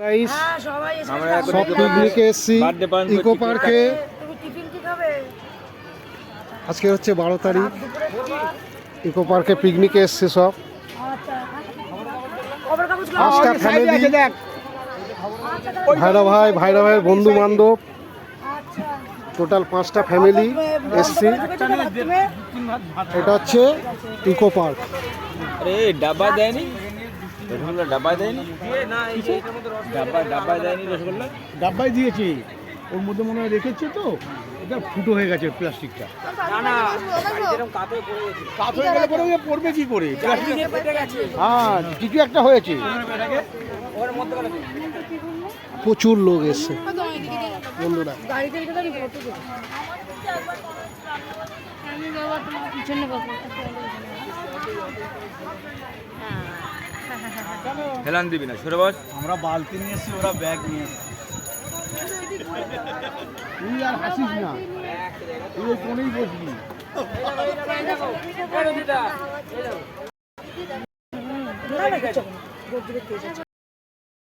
সব পিকনিকে এসছি ইকো পার্কে আজকে হচ্ছে বারো তারিখ। ইকো পার্কে পিকনিকে এসছে সব। আচ্ছা পাঁচটা ফ্যামিলি আচ্ছা ভাইরা ভাই ভাইরা ভাইয়ের বন্ধু বান্ধব। আচ্ছা। টোটাল পাঁচটা ফ্যামিলি এসছি। এটা হচ্ছে ইকো পার্ক আরে ডাব্বা দেয়নি? রসগোল্লা ডাব্বা দেয়নি? ডাব্বা ডাব্বা দেয়নি রসগোল্লা? ডাব্বাই দিয়েছি। ওর মধ্যে মনে হয় রেখেছে তো। এটা ফুটো হয়ে গেছে প্লাস্টিকটা। কাত হয়ে গেলে পরে পড়বে কি করে? হ্যাঁ কিছু একটা হয়েছে। প্রচুর লোক এসছে। বন্ধুরা। পিছনে হেলান দিবি না সরে বস। আমরা বালতি নিয়ে এসেছি ওরা ব্যাগ নিয়ে এসেছে। তুই আর হাসিস না। তুই ওই কোনেই বসবি। না